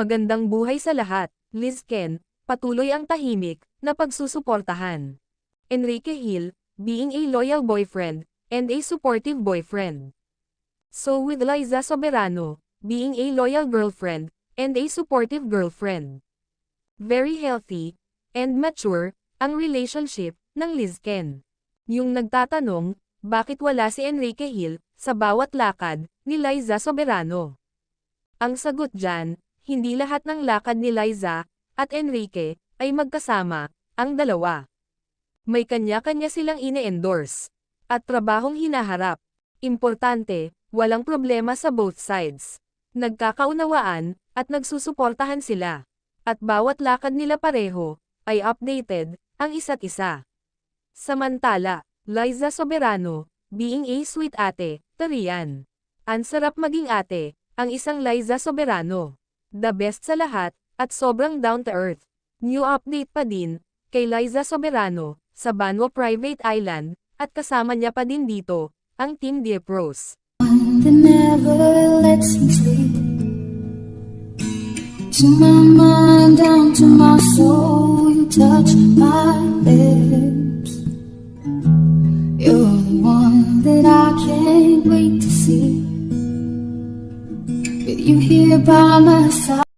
Magandang buhay sa lahat, Liz Ken, patuloy ang tahimik na pagsusuportahan. Enrique Hill, being a loyal boyfriend, and a supportive boyfriend. So with Liza Soberano, being a loyal girlfriend, and a supportive girlfriend. Very healthy, and mature, ang relationship ng Liz Ken. Yung nagtatanong, bakit wala si Enrique Hill sa bawat lakad ni Liza Soberano? Ang sagot dyan, hindi lahat ng lakad ni Liza at Enrique ay magkasama, ang dalawa. May kanya-kanya silang ine-endorse at trabahong hinaharap. Importante, walang problema sa both sides. Nagkakaunawaan at nagsusuportahan sila. At bawat lakad nila pareho ay updated ang isa't isa. Samantala, Liza Soberano, being a sweet ate, tarian. Ang sarap maging ate, ang isang Liza Soberano. The best sa lahat, at sobrang down to earth. New update pa din, kay Liza Soberano, sa Banwa Private Island, at kasama niya pa din dito, ang Team Dear Pros. that never lets me sleep. To my mind, down to my soul, you touch my lips. You're the one that I can't wait to see. With you here by my side.